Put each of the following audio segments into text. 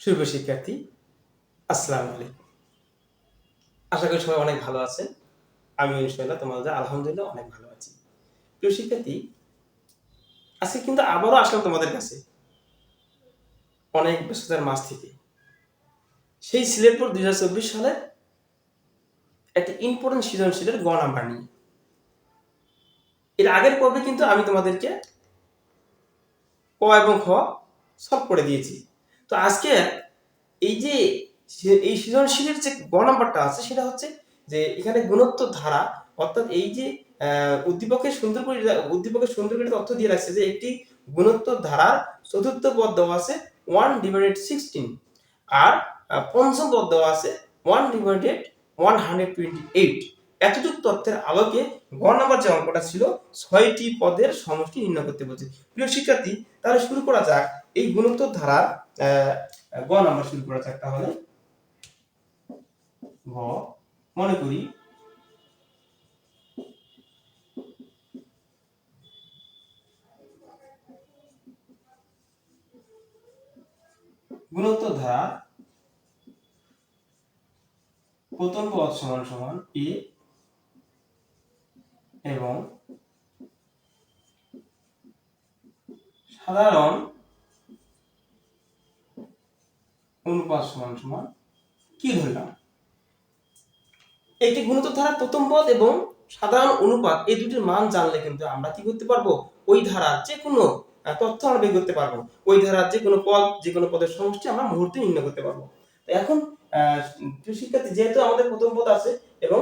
শুভ শিক্ষার্থী, আসসালামু আলাইকুম। আশা করি সবাই অনেক ভালো আছেন। আমি ইনশাআল্লাহ তোমাদের আলহামদুলিল্লাহ অনেক ভালো আছি। প্রিয় শিক্ষার্থী, আজকে কিন্তু আবারও আসলাম তোমাদের কাছে। অনেক ব্যস্ততার মাস থেকে। সেই সিলেট বোর্ড দুই হাজার চব্বিশ সালে একটি ইম্পর্টেন্ট সৃজনশীলের গ নাম্বার নিয়ে। এর আগের পর্বে কিন্তু আমি তোমাদেরকে ক এবং খ সলভ করে দিয়েছি। তো আজকে এই যে এই সৃজনশীলের যে গ নাম্বারটা আছে, সেটা হচ্ছে যে এখানে গুণত্ব ধারা, অর্থাৎ এই যে উদ্দীপকের সুন্দর করে উদ্দীপকের সুন্দর করে তথ্য দিয়ে রাখছে যে একটি গুণোত্তর ধারার চতুর্থ পদ দেওয়া আছে ওয়ান ডিভাইডেড সিক্সটিন আর পঞ্চম পদ দেওয়া আছে one divided one hundred twenty eight এতটুকু তথ্যের আলোকে গ নাম্বার যে অঙ্কটা ছিল ছয়টি পদের সমষ্টি নির্ণয় করতে বলছে। প্রিয় শিক্ষার্থী তাহলে শুরু করা যাক। এই গুণোত্তর আহ, গ নাম্বার শুরু করা যাক তাহলে। গ মনে করি। গুণোত্তর ধারা প্রথম পদ সমান সমান এ এবং সাধারণ অনুপাত সমান সমান কি ধরলাম? একটি গুণিতক ধারার প্রথম পদ এবং সাধারণ অনুপাত এই দুটির মান জানলে কিন্তু আমরা কি করতে পারব? ওই ধারার যে কোনো তথ্য আমরা বের করতে পারব। ওই ধারার যে কোনো পদ যে কোনো পদের সমষ্টি আমরা মুহূর্তে নির্ণয় করতে পারব। এখন শিক্ষার্থী, যেহেতু আমাদের প্রথম পদ আছে এবং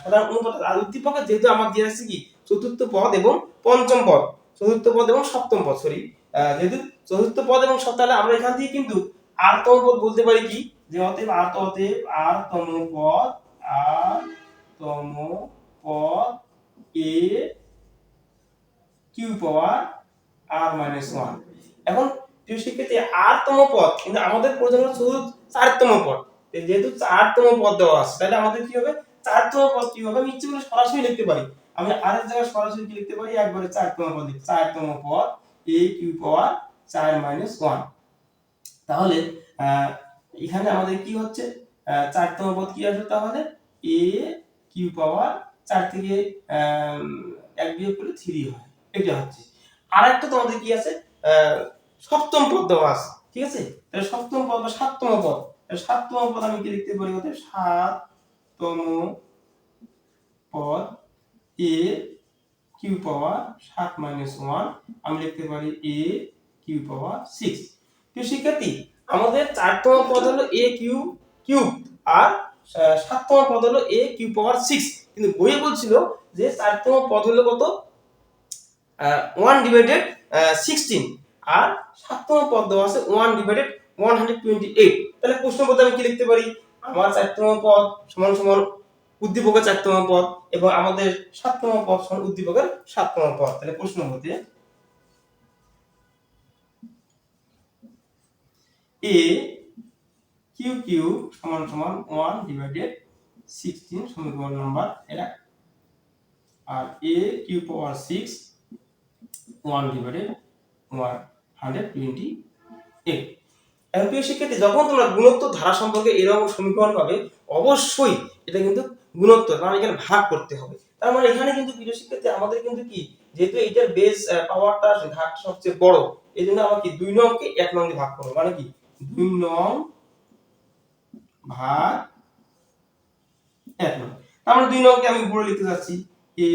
সাধারণ অনুপাত আর উদ্দীপকের যেহেতু আমার দিয়ে আছে কি? চতুর্থ পদ এবং পঞ্চম পদ। চতুর্থ পদ এবং সপ্তম পদ সরি যেহেতু চতুর্থ পদ এবং সপ্তম, তাহলে আমরা এখান থেকে কিন্তু আরতম পদ বলতে পারি কি? যে অতএব আরত অতএব আরতম পদ আর তম পদ A Q power R minus one এখন প্রিয় শিক্ষার্থী আর তম পদ, কিন্তু আমাদের প্রয়োজন হলো শুধু চারতম পদ। যেহেতু চারতম পদ দেওয়া আছে, তাহলে আমাদের কি হবে? চারতম পদ কি হবে? আমি ইচ্ছে করে সরাসরি লিখতে পারি। আমি আরেক জায়গায় সরাসরি কি লিখতে পারি? একবারে চারতম পদ। লিখি চারতম পদ এ কিউ পাওয়ার চার মাইনাস ওয়ান তাহলে এখানে আমাদের কি হচ্ছে? পদ কি আসবে তাহলে? এ কিউ পাওয়ার চার থেকে এক বিয়োগ করলে থ্রি হয়। এটা হচ্ছে। আর একটা তোমাদের কি আছে? সপ্তম পদ দেওয়া আছে। ঠিক আছে? সপ্তম পদ বা সাততম পদ। সাততম পদ আমি কি লিখতে পারি? ওদের সাততম পদ এ কিউ পাওয়ার সাত মাইনাস ওয়ান আমি লিখতে পারি এ কিউ পাওয়ার সিক্স প্রিয় শিক্ষার্থী, আমাদের চারতম পদ হলো এ কিউ কিউব আর সাততম পদ হলো এ কিউ পাওয়ার সিক্স কিন্তু বইয়ে বলছিল যে চারতম পদ হলো কত? ওয়ান ডিভাইডেড সিক্সটিন আর সাততম পদ দেওয়া আছে one divided one hundred twenty eight তাহলে প্রশ্ন পদে আমি কি লিখতে পারি? আমার চারতম পদ সমান সমান উদ্দীপকের চারতম পদ এবং আমাদের সাততম পদ সমান উদ্দীপকের সাততম পদ। তাহলে প্রশ্ন মতে এ কিউ কিউ সমান সমান ওয়ান ডিভাইডেড সিক্সটিন সমীকরণ নাম্বার এক আর A Q power six one divided one hundred twenty eight প্রিয় শিক্ষার্থী যখন তোমরা গুণোত্তর ধারা সম্পর্কে এরকম সমীকরণ পাবে, অবশ্যই এটা কিন্তু গুণোত্তর মানে এখানে ভাগ করতে হবে। তার মানে এখানে কিন্তু প্রিয় শিক্ষার্থী, আমাদের কিন্তু কি? যেহেতু এটার বেস পাওয়ারটা ঘাটটা সবচেয়ে বড় এই জন্য আমাকে দুই নংকে এক নং দিয়ে ভাগ করব। মানে কি? দুই নং ভাগ এক নং। তার মানে দুই নংকে আমি উপরে লিখতে যাচ্ছি। A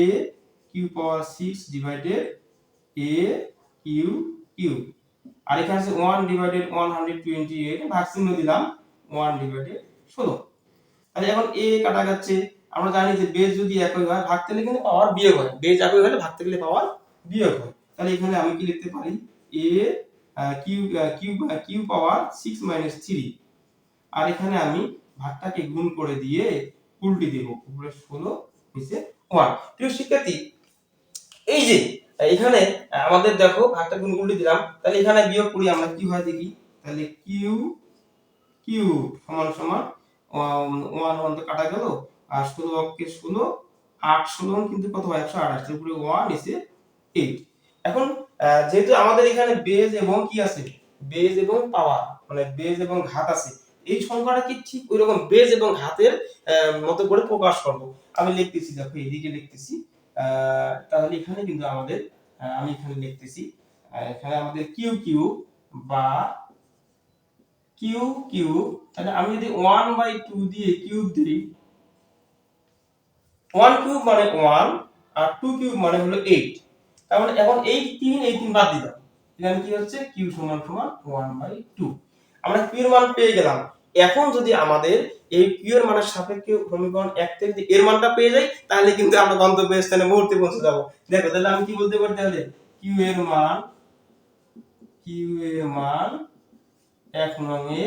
Q power six divided A Q Q আর এখানে আছে one divided one hundred twenty eight চিহ্ন দিলাম ওয়ান ডিভাইডেড ষোলো। তাহলে এখন এ কাটা যাচ্ছে। আমরা জানি যে বেজ যদি একই হয়, ভাগ দিলে কিন্তু পাওয়ার বিয়োগ হয়। বেজ একই হলে ভাগ দিলে পাওয়ার বিয়োগ হয়। তাহলে এখানে আমি কি লিখতে পারি? A Q Q Q power six minus three আর এখানে আমি ভাগটাকে গুণ করে দিয়ে উল্টি দেব। উপরে ষোলো, নিচে ওয়ান প্রিয় শিক্ষার্থী, এই যে এখানে, আমাদের দেখো ভাগটা গুণ উল্টে দিলাম। তাহলে এখানে বিয়োগ করি আমরা, কি হয় দেখি? তাহলে কিউ কিউ সমান সমান ওয়ান ওয়ান তো কাটা গেল, আর ষোলো অক্ষে ষোলো আট ষোলো কিন্তু কত হয়? একশো আঠাশ উপরে ওয়ান এসে এইট এখন যেহেতু আমাদের এখানে বেজ এবং কি আছে? বেজ এবং পাওয়ার মানে বেজ এবং ঘাত আছে। এই সংখ্যাটা কি ঠিক ওই রকম বেজ এবং ঘাতের মতো করে প্রকাশ করব। আমি লিখতেছি, দেখো এদিকে লিখতেছি। তাহলে এখানে কিন্তু আমাদের আমি এখানে লিখতেছি এখানে আমাদের কিউ কিউ বা কিউ কিউ তাহলে আমি যদি ওয়ান বাই টু দিয়ে কিউব দিই ওয়ান কিউব মানে ওয়ান আর টু কিউব মানে হলো এইট তার মানে এখন এই তিন এই তিন বাদ দিলাম। এখানে কি হচ্ছে? কিউ সমান সমান ওয়ান বাই টু আমরা কিউ এর মান পেয়ে গেলাম। এখন যদি আমাদের এই কিউ মানের সাপেক্ষে সমীকরণ এক থেকে যদি এর মানটা পেয়ে যাই, তাহলে কিন্তু আমরা গন্তব্য স্থানে মুহূর্তে পৌঁছে যাব। দেখো, তাহলে আমি কি বলতে পারি তাহলে? কিউ এর মান কিউ এর মান এক নং এ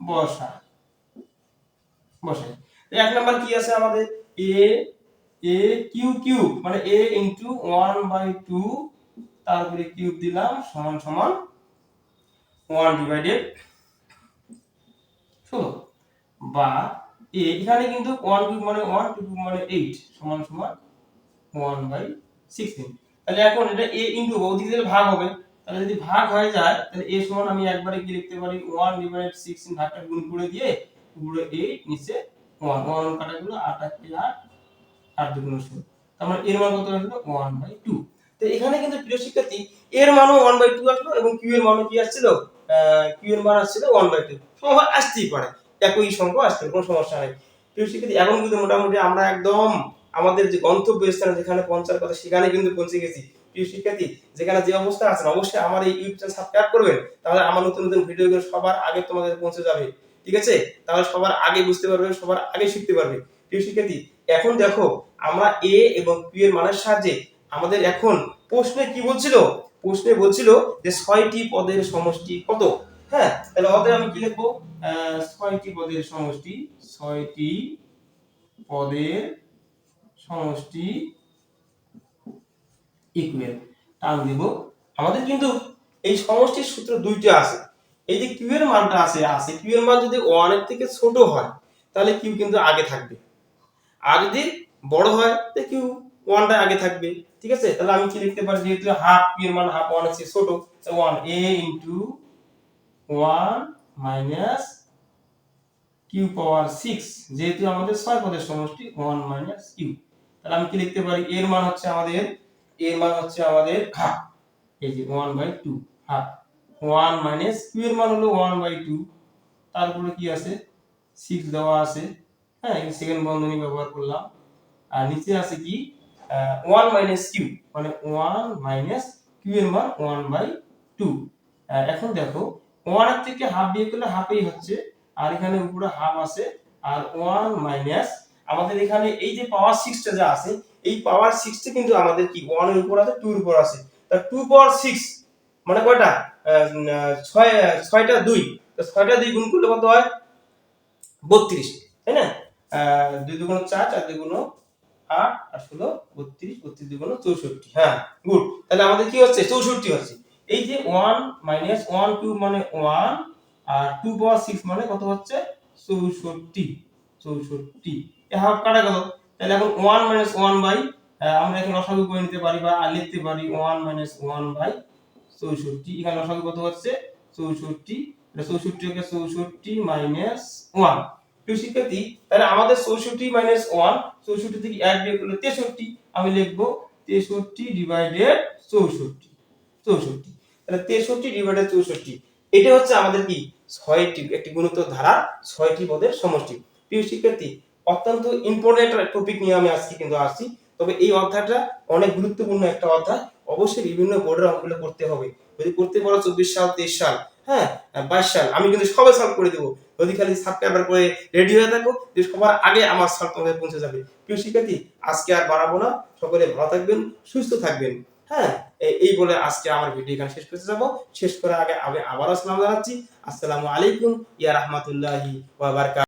বসা। বসাই তো এক নাম্বার কি আছে আমাদের? এ এ কিউ কিউব মানে A into one by two তারপরে কিউব দিলাম, সমান সমান ওয়ান ডিভাইডেড ষোলো বা এ, এখানে কিন্তু ওয়ান কিউব মানে ওয়ান টু কিউব মানে এইট সমান সমান ওয়ান বাই সিক্সটিন তাহলে এখন এটা এ ইন্টু ওদিক থেকে ভাগ হবে। তাহলে যদি ভাগ হয়ে যায়, তাহলে এ সমান আমি একবারে কি লিখতে পারি? ওয়ান ডিভাইডেড সিক্সটিন ভাগটা গুণ করে দিয়ে উপরে এইট নিচে ওয়ান ওয়ান কাটাগুলো আট আট আট আট দুগুণ ষোলো তার মানে এর মান কত আসলো ওয়ান বাই টু তো এখানে কিন্তু প্রিয় শিক্ষার্থী, এর মানও ওয়ান বাই টু আসলো এবং কিউ এর মানও কি আসছিল? কিউ এর মান আসছিল ওয়ান বাই টু সংখ্যা আসতেই পারে। একই সংখ্যা আসতে কোনো সমস্যা নেই। প্রিয় শিক্ষার্থী, এখন কিন্তু মোটামুটি আমরা একদম আমাদের যে গন্তব্য স্থানে যেখানে পৌঁছার কথা, সেখানে কিন্তু পৌঁছে গেছি। প্রিয় শিক্ষার্থী, যেখানে যে অবস্থা আছেন, অবশ্যই আমার এই ইউটিউব চ্যানেল সাবস্ক্রাইব করবেন। তাহলে আমার নতুন নতুন ভিডিওগুলো সবার আগে তোমাদের পৌঁছে যাবে। ঠিক আছে? তাহলে সবার আগে বুঝতে পারবে, সবার আগে শিখতে পারবে। প্রিয় শিক্ষার্থী, এখন দেখো, আমরা এ এবং পি এর মানের সাহায্যে আমাদের এখন প্রশ্নে কি বলছিল? প্রশ্নে বলছিল যে ছয়টি পদের সমষ্টি কত? হ্যাঁ তাহলে অতএব আমি কি লিখব? ছয়টি পদের সমষ্টি, ছয়টি পদের সমষ্টি ইকুয়াল টান দিব। আমাদের কিন্তু এই সমষ্টির সূত্র দুইটা আছে। এই যে কিউ এর মানটা আছে আছে কিউ এর মান যদি ওয়ানের থেকে ছোট হয়, তাহলে কিউ কিন্তু আগে থাকবে। আর যদি বড় হয়, তাহলে কিউ ওয়ানটা আগে থাকবে, ঠিক আছে? তাহলে আমি কি লিখতে পারি? যেহেতু হাফ কিউ এর মান হাফ ওয়ান আছে ছোট one A into one minus Q power six যেহেতু আমাদের ছয় পদের সমষ্টি ওয়ান মাইনাস কিউ তাহলে আমি কি লিখতে পারি? এর মান হচ্ছে আমাদের এর মান হচ্ছে আমাদের হাফ এই যে one by two half one minus Q এর মান হলো ওয়ান বাই টু তারপরে কি আছে? সিক্স দেওয়া আছে। হ্যাঁ সেকেন্ড বন্ধনী ব্যবহার করলাম। আর নিচে আছে কি? ওয়ান মাইনাস কিউ মানে ওয়ান মাইনাস কিউ এর মান ওয়ান বাই টু এখন দেখো ওয়ানের থেকে হাফ বিয়ে করলে হাফই হচ্ছে আর এখানে উপরে হাফ আছে আর ওয়ান মাইনাস আমাদের এখানে এই যে পাওয়ার সিক্সটা যা আছে এই পাওয়ার সিক্সটা কিন্তু আমাদের কি ওয়ানের উপর আছে টু এর উপর আছে। তা টু পাওয়ার সিক্স মানে কয়টা? ছয় ছয়টা দুই। ছয়টা দুই গুণ করলে কত হয়? বত্রিশ তাই না? আহ, দুই দুগুণ চার চার দুগুণ আট আর ষোলো, বত্রিশ বত্রিশ দুগুণ চৌষট্টি। হ্যাঁ গুড। তাহলে আমাদের কি হচ্ছে? চৌষট্টি হচ্ছে। এই যে ওয়ান মাইনাস ওয়ান কিউব মানে ওয়ান আর টু পাওয়ার সিক্স মানে কত হচ্ছে? চৌষট্টি চৌষট্টি। এ হাফ কাটা গেল। তাহলে এখন ওয়ান মাইনাস ওয়ান বাই আমরা এখানে লসাগু করে নিতে পারি বা লিখতে পারি ওয়ান মাইনাস ওয়ান বাই চৌষট্টি। এখানে লসাগু কত হচ্ছে? চৌষট্টি। চৌষট্টি থেকে চৌষট্টি মাইনাস ওয়ান প্রিয় শিক্ষার্থী, তাহলে আমাদের চৌষট্টি মাইনাস ওয়ান চৌষট্টি থেকে এক বিয়োগ করলে তেষট্টি। আমি লিখব তেষট্টি ডিভাইডেড চৌষট্টি চৌষট্টি। তাহলে তেষট্টি ডিভাইডেড চৌষট্টি, এটা হচ্ছে আমাদের কি? ছয়টি, একটি গুণোত্তর ধারা, ছয়টি পদের সমষ্টি। প্রিয় শিক্ষার্থী, অত্যন্ত ইম্পর্টেন্ট একটা টপিক নিয়ে আমি আজকে কিন্তু আসছি। তবে এই অধ্যায়টা অনেক গুরুত্বপূর্ণ একটা অধ্যায়। অবশ্যই বিভিন্ন বোর্ডের অঙ্কগুলো করতে হবে। যদি করতে পারো চব্বিশ সাল, তেইশ সাল হ্যাঁ বাইশ সাল। আমি কিন্তু সবাই সলভ করে দেবো। যদি খালি সাবস্ক্রাইবার করে রেডি হয়ে থাকো, যে সবার আগে আমার সলভ পৌঁছে যাবে। প্রিয় শিক্ষার্থী, আজকে আর বাড়াবো না। সকলে ভালো থাকবেন, সুস্থ থাকবেন। হ্যাঁ এই বলে আজকে আমার ভিডিও এখানে শেষ করতে যাব। শেষ করার আগে আমি আবারও সালাম জানাচ্ছি। আসসালামু আলাইকুম, ইয়া রহমতুল্লাহি